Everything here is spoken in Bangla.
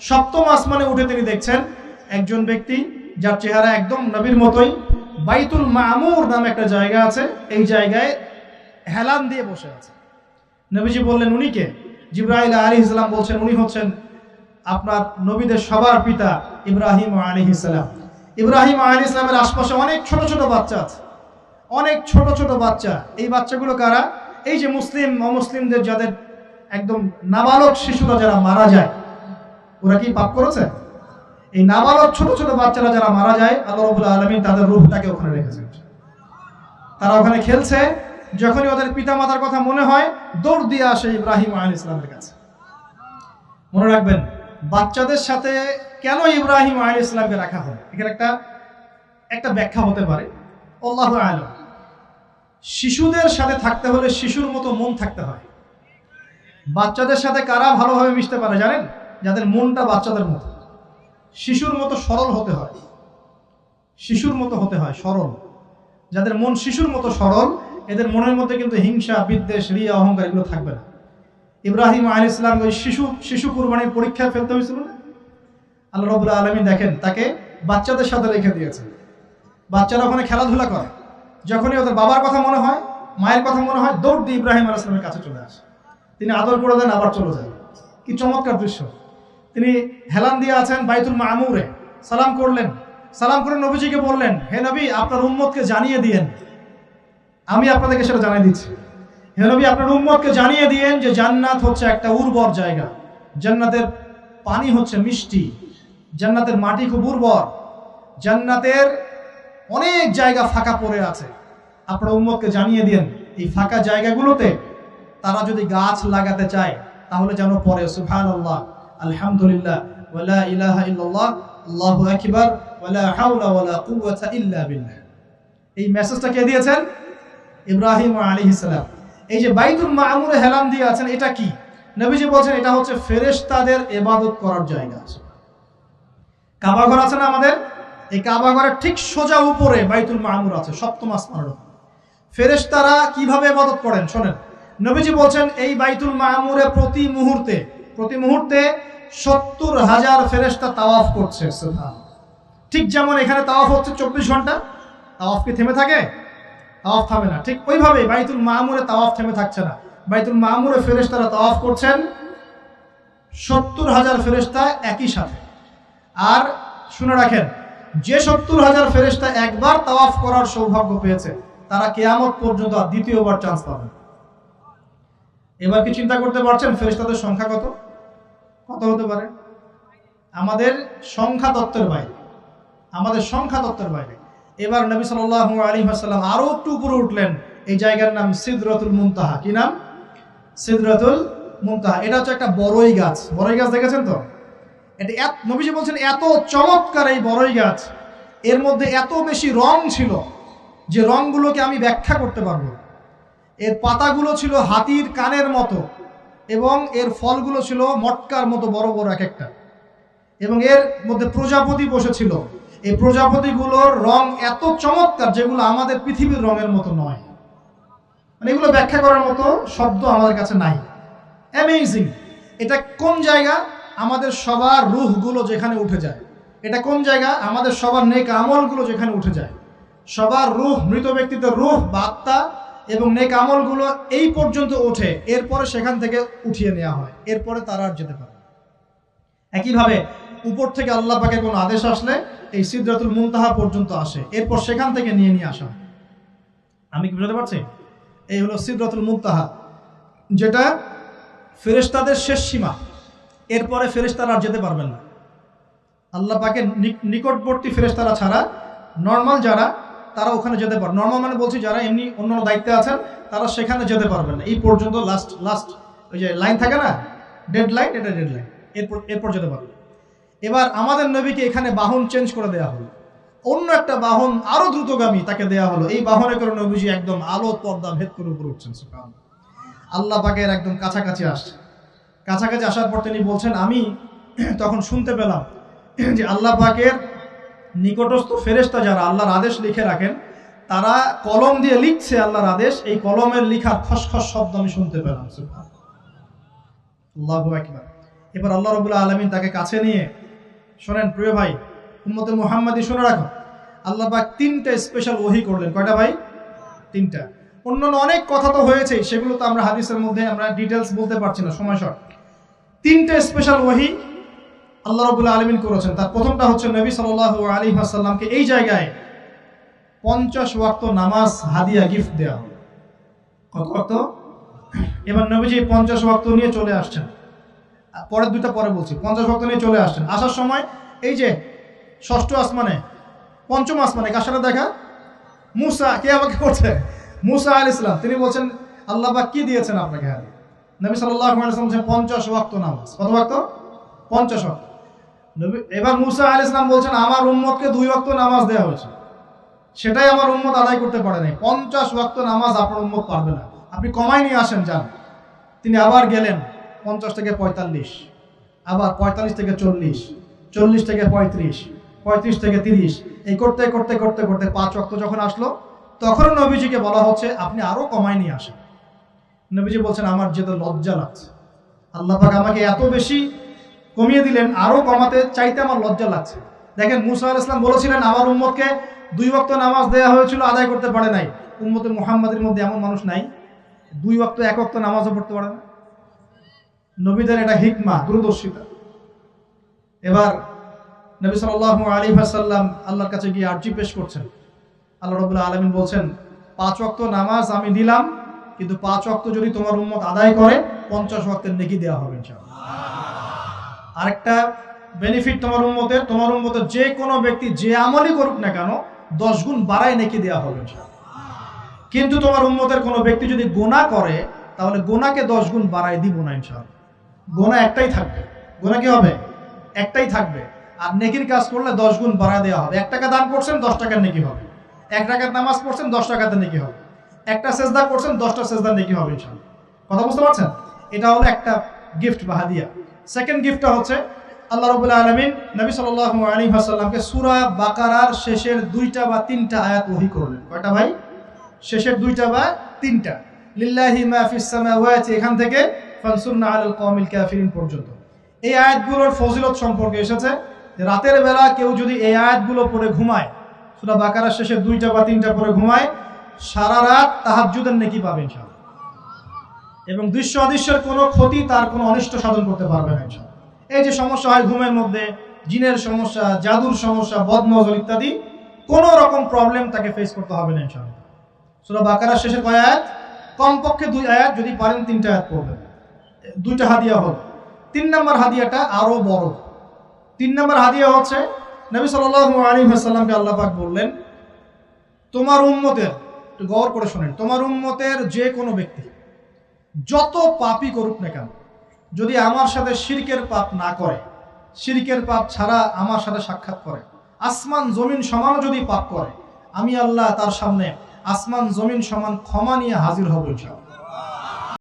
সপ্তম আসমানে উঠে তিনি দেখছেন একজন ব্যক্তি যার চেহারা একদম নবীর মতোই। বাইতুল মামুর নামে একটা জায়গা আছে। এই জায়গায় হেলান দিয়ে বসে আছে। নবীজি বললেন, উনি কে? জিব্রাহিল আলী ইসলাম বলছেন, উনি হচ্ছেন আপনার নবীদের সবার পিতা ইব্রাহিম আলী ইসলাম ইব্রাহিম আলী ইসলামের আশপাশে অনেক ছোট ছোট বাচ্চা আছে। অনেক ছোট ছোট বাচ্চা। এই বাচ্চাগুলো কারা? এই যে মুসলিম, অমুসলিমদের যাদের একদম নাবালক শিশুরা যারা মারা যায় ওরা কি পাপ করেছে? এই নাবালক ছোট ছোট বাচ্চারা যারা মারা যায়, আল্লাহ রবুল্লা আলমিন তাদের রূপটাকে ওখানে রেখেছেন তারা ওখানে খেলছে, যখনই ওদের পিতা মাতার কথা মনে হয়, দৌড় দিয়ে আসে ইব্রাহিম আল ইসলামের কাছে। মনে রাখবেন, বাচ্চাদের সাথে কেন ইব্রাহিম আল ইসলামকে রাখা হয়? এখানে একটা একটা ব্যাখ্যা হতে পারে। আল্লাহ আলম। শিশুদের সাথে থাকতে হলে শিশুর মতো মন থাকতে হয়। বাচ্চাদের সাথে কারা ভালোভাবে মিশতে পারে জানেন? যাদের মনটা বাচ্চাদের মতো। শিশুর মতো সরল হতে হয়। শিশুর মতো হতে হয়, সরল। যাদের মন শিশুর মতো সরল, এদের মনের মধ্যে কিন্তু হিংসা, বিদ্বেষ, রিয়া, অহংকার এগুলো থাকবে না। ইব্রাহিম আল ইসলাম ওই শিশু শিশু কুরবানির পরীক্ষায় ফেলতে হয়েছিল না? আল্লাহ রবুল্লাহ আলমী দেখেন, তাকে বাচ্চাদের সাথে রেখে দিয়েছে বাচ্চারা ওখানে খেলাধুলা করে। যখনই ওদের বাবার কথা মনে হয়, মায়ের কথা মনে হয়, দৌড় দিয়ে ইব্রাহিম আল ইসলামের কাছে চলে আসে। তিনি আদর করে দেন, আবার চলে যায়। কি চমৎকার দৃশ্য। তিনি হেলান দিয়ে আছেন বাইতুল মামুরে। সালাম করলেন। সালাম করে নবীজিকে বললেন, হে নবী, আপনার উম্মতকে জানিয়ে দিয়েন। আমি আপনাদেরকে সেটা জানিয়ে দিচ্ছি। হে নবী, আপনার উম্মতকে জানিয়ে দিয়েন যে জান্নাত হচ্ছে একটা উর্বর জায়গা। জান্নাতের পানি হচ্ছে মিষ্টি। জান্নাতের মাটি খুব উর্বর। জান্নাতের অনেক জায়গা ফাঁকা পড়ে আছে। আপনার উম্মতকে জানিয়ে দিয়েন, এই ফাঁকা জায়গাগুলোতে তারা যদি গাছ লাগাতে চায়, তাহলে যেন পরে সুবহান আল্লাহ আলহামদুলিল্লাহ ওয়ালা ইলাহা ইল্লাল্লাহ, আল্লাহু আকবার ওয়ালা হাওলা ওয়ালা কুওয়াতা ইল্লা বিল্লাহ। এই মেসেজটা কে দিয়েছেন? ইব্রাহিম আলাইহিস সালাম। এই যে বাইতুল মামুরে হেলান দিয়ে আছেন, এটা কি? নবীজি বলছেন, এটা হচ্ছে ফেরেশতাদের ইবাদত করার জায়গা আছে। কাবা ঘর আছে না আমাদের? এই কাবা ঘরের ঠিক সোজা উপরে বাইতুল মামুর আছে, সপ্তম আসমানের ফেরেশতারা কীভাবে ইবাদত করেন? শোনেন, নবীজি বলছেন, এই বাইতুল মামুরে প্রতি মুহূর্তে প্রতি মুহূর্তে সত্তর হাজার ফেরেশতা তাওয়াফ করছে। ঠিক যেমন এখানে তাওয়াফ হচ্ছে চব্বিশ ঘণ্টা, তাওয়াফ কি থেমে থাকে? তাওয়াফ থামে না। ঠিক ওইভাবে বাইতুল মামুরে তাওয়াফ থেমে থাকছে না। বাইতুল মামুরে ফেরেশতারা তাওয়াফ করছেন সত্তর হাজার ফেরেশতা একই সাথে। আর শুনে রাখেন, যে সত্তর হাজার ফেরেশতা একবার তাওয়াফ করার সৌভাগ্য পেয়েছে, তারা কেয়ামত পর্যন্ত দ্বিতীয়বার চান্স পাবে এবার কি চিন্তা করতে পারছেন? ফেরেশতাদের সংখ্যা কত? কত হতে পারে? আমাদের সংখ্যা তত্ত্বের বাইরে। আমাদের সংখ্যা তত্ত্বের বাইরে। এবার নবী সাল্লাহ আলী আসাল্লাম আরও একটু উপরে উঠলেন। এই জায়গার নাম সিদরতুল মুনতাহা। কি নাম? সিদরতুল মুনতাহা। এটা হচ্ছে একটা বড়ই গাছ। বড়ই গাছ দেখেছেন তো? এটা এত- নবীজি বলছেন, এত চমৎকার এই বড়ই গাছ। এর মধ্যে এত বেশি রং ছিল যে রংগুলোকে আমি ব্যাখ্যা করতে পারব। এর পাতাগুলো ছিল হাতির কানের মতো। এবং এর ফলগুলো ছিল মটকার মতো বড় বড় এক একটা। এবং এর মধ্যে প্রজাপতি বসেছিল। এই প্রজাপতিগুলোর রং এত চমৎকার যেগুলো আমাদের পৃথিবীর রঙের মতো নয়। মানে এগুলো ব্যাখ্যা করার মতো শব্দ আমাদের কাছে নাই। অ্যামেজিং এটা কোন জায়গা? আমাদের সবার রুহগুলো যেখানে উঠে যায়। এটা কোন জায়গা? আমাদের সবার নেক আমলগুলো যেখানে উঠে যায়। সবার রুহ, মৃত ব্যক্তিদের রুহ বা আত্মা এবং নেক আমলগুলো এই পর্যন্ত ওঠে, এরপরে সেখান থেকে উঠিয়ে নেওয়া হয়, এরপরে তারা আর যেতে পারে একইভাবে উপর থেকে আল্লাহ পাকে কোনো আদেশ আসলে এই সিদ্ধাতুল মুনতাহা পর্যন্ত আসে, এরপর সেখান থেকে নিয়ে নিয়ে আসা। আমি কি বুঝতে পারছি? এই হলো সিদ্ধাতুল মুনতাহা, যেটা ফেরেশতাদের শেষ সীমা, এরপরে ফেরেশতারা আর যেতে পারবেন না। আল্লাহ পাকে নিকটবর্তী ফেরেশতারা ছাড়া, নর্মাল যারা তারা ওখানে যেতে পারে নর্মাল মানে বলছি যারা এমনি অন্য দায়িত্বে আছেন, তারা সেখানে যেতে পারবেন না। এই পর্যন্ত লাস্ট লাস্ট ওই যে লাইন থাকে না? ডেড লাইন এটা ডেড লাইন এরপর এরপর যেতে পারবে। এবার আমাদের নবীকে এখানে বাহন চেঞ্জ করে দেওয়া হলো। অন্য একটা বাহন আরও দ্রুতগামী তাকে দেওয়া হলো। এই বাহনে করে নবীজি একদম আলো, পর্দা ভেদ করে উপরে উঠছেন, সুবহানাল্লাহ। আল্লাহ পাকের একদম কাছাকাছি আসছে। কাছাকাছি আসার পর তিনি বলছেন, আমি তখন শুনতে পেলাম যে আল্লাহ পাকের নিকটস্থ ফেরেশতা যারা আল্লাহর আদেশ লিখে রাখেন, তারা কলম দিয়ে লিখছে আল্লাহর আদেশ, এই কলমের লিখার খসখস শব্দ আমি শুনতে পেলাম এবার আল্লাহ রবুল্লা আলমিন তাকে কাছে নিয়ে, শোনেন প্রিয় ভাই, উম্মতে মোহাম্মদী শুনে রাখো, আল্লাহ পাক তিনটা স্পেশাল ওহি করলেন। কয়টা ভাই? তিনটা। অন্যান্য অনেক কথা তো হয়েছে সেগুলো তো আমরা হাদিসের মধ্যে আমরা ডিটেলস বলতে পারছি না, সময় শর্ট। তিনটা স্পেশাল ওহি আল্লাহ রবুল্লা আলমিন করেছেন। তার প্রথমটা হচ্ছে নবী সাল আলী আসাল্লামকে এই জায়গায় পঞ্চাশ ওয়াক্ত নামাজ, হাদিয়া, গিফট দেওয়া হলো। কত ওয়াক্ত? এবার নবীজি পঞ্চাশ ওয়াক্ত নিয়ে চলে আসছেন। পরের দুইটা পরে বলছি। পঞ্চাশ ওয়াক্ত নিয়ে চলে আসছেন। আসার সময় এই যে ষষ্ঠ আসমানে, পঞ্চম আসমানে, কার দেখা? মুসা, কে আমাকে করছে? মুসা আল ইসলাম তিনি বলছেন, আল্লাহ পাক কি দিয়েছেন আপনাকে হাদিয়া? নবী সাল্লাহ পঞ্চাশ ওয়াক্ত নামাজ। কত ওয়াক্ত? পঞ্চাশ ওয়াক্ত। এবার মুসা আল ইসলাম বলছেন, আমার উম্মতকে দুই ওয়াক্ত নামাজ দেওয়া হয়েছে। সেটাই আমার উম্মত আদায় করতে পারে নাই। পঞ্চাশ ওয়াক্ত নামাজ আপনার উম্মত পারবে না। আপনি কমাই নিয়ে আসেন, যান। তিনি আবার গেলেন, পঞ্চাশ থেকে পঁয়তাল্লিশ। আবার পঁয়তাল্লিশ থেকে চল্লিশ চল্লিশ থেকে পঁয়ত্রিশ পঁয়ত্রিশ থেকে তিরিশ। এই করতে করতে করতে করতে পাঁচ ওয়াক্ত যখন আসলো তখন নবীজিকে বলা হচ্ছে, আপনি আরও কমাই নিয়ে আসেন। নবীজি বলছেন, আমার যেতে লজ্জা লাগছে। আল্লাহ পাক আমাকে এত বেশি কমিয়ে দিলেন আরও কমাতে চাইতে আমার লজ্জা লাগছে। দেখেন, মুসা আল ইসলাম বলেছিলেন, আমার উম্মতকে দুই ওয়াক্ত নামাজ দেওয়া হয়েছিল, আদায় করতে পারে নাই। উম্মতে মুহাম্মাদের মধ্যে এমন মানুষ নাই। দুই ওয়াক্ত, এক ওয়াক্ত নামাজও পড়তে পারে না। নবীদের এটা হিকমা, দূরদর্শিতা। এবার নবী সাল্লাহ আলী সাল্লাম আল্লাহর কাছে গিয়ে আর্জি পেশ করছেন। আল্লাহ রবুল্লাহ আলমিন বলছেন, পাঁচ ওয়াক্ত নামাজ আমি দিলাম কিন্তু পাঁচ ওয়াক্ত যদি তোমার উম্মত আদায় করে, পঞ্চাশ ওয়াক্তের নেকি দেওয়া হবে ইনশাআল্লাহ। আরেকটা বেনিফিট তোমার উম্মতের তোমার উম্মতের যে কোনো ব্যক্তি যে আমলই করুক না কেন, দশ গুণ বাড়ায় নেকি দেওয়া হবে। কিন্তু তোমার উম্মতের কোনো ব্যক্তি যদি গোনা করে, তাহলে গোনাকে দশ গুণ বাড়ায় দিব না ইনশাআল্লাহ। গোনা একটাই থাকবে। গোনা কি হবে? একটাই থাকবে। আর নেকির কাজ করলে দশ গুণ বাড়ায় দেওয়া হবে। এক টাকা দান করছেন, দশ টাকার নেকি হবে। এক টাকার নামাজ পড়ছেন, দশ টাকাতে নেকি হবে। একটা সেজদা করছেন, দশটা সেজদা নেকি হবে ইনশাআল্লাহ। কথা বুঝতে পারছেন? এটা হলো একটা গিফট বা হাদিয়া সেকেন্ড গিফটটা হচ্ছে আল্লাহ রবুল্লাহ আলমিন নবী সাল আলী আসাল্লামকে সুরা বাকারার শেষের দুইটা বা তিনটা আয়াত ওহি করলেন। কয়টা ভাই? শেষের দুইটা বা তিনটা। লিল্লাহি মা ফিস এখান থেকে ফানসুরনা আলাল কওমিল কাফিরিন পর্যন্ত। এই আয়াতগুলোর ফজিলত সম্পর্কে এসেছে রাতের বেলা কেউ যদি এই আয়াতগুলো পড়ে ঘুমায়, সুরা বাকারার শেষে দুইটা বা তিনটা পরে ঘুমায়, সারা রাত তাহাজ্জুদের নেকি পাবে ইনশাআল্লাহ। এবং দৃশ্য অদৃশ্যের কোনো ক্ষতি তার কোনো অনিষ্ট সাধন করতে পারবে না এই যে সমস্যা হয় ঘুমের মধ্যে, জিনের সমস্যা, জাদুর সমস্যা, বদনজর ইত্যাদি, কোনো রকম প্রবলেম তাকে ফেস করতে হবে না ইনশাআল্লাহ। সূরা বাকারার শেষে কয় আয়াত? কমপক্ষে দুই আয়াত, যদি পারেন তিনটা আয়াত পড়বেন। দুইটা হাদিয়া হল। তিন নম্বর হাদিয়াটা আরও বড়। তিন নম্বর হাদিয়া হচ্ছে, নবী সাল্লাল্লাহু আলাইহি ওয়াসাল্লামকে আল্লাহ পাক বললেন, তোমার উম্মতের, একটু গৌর করে শোনেন, তোমার উম্মতের যে কোনো ব্যক্তি যত পাপই করুক না কেন, যদি আমার সাথে শিরকের পাপ না করে, শিরকের পাপ ছাড়া আমার সাথে সাক্ষাৎ করে, আসমান জমিন সমানও যদি পাপ করে, আমি আল্লাহ তার সামনে আসমান জমিন সমান ক্ষমা নিয়ে হাজির হব ইনশাআল্লাহ।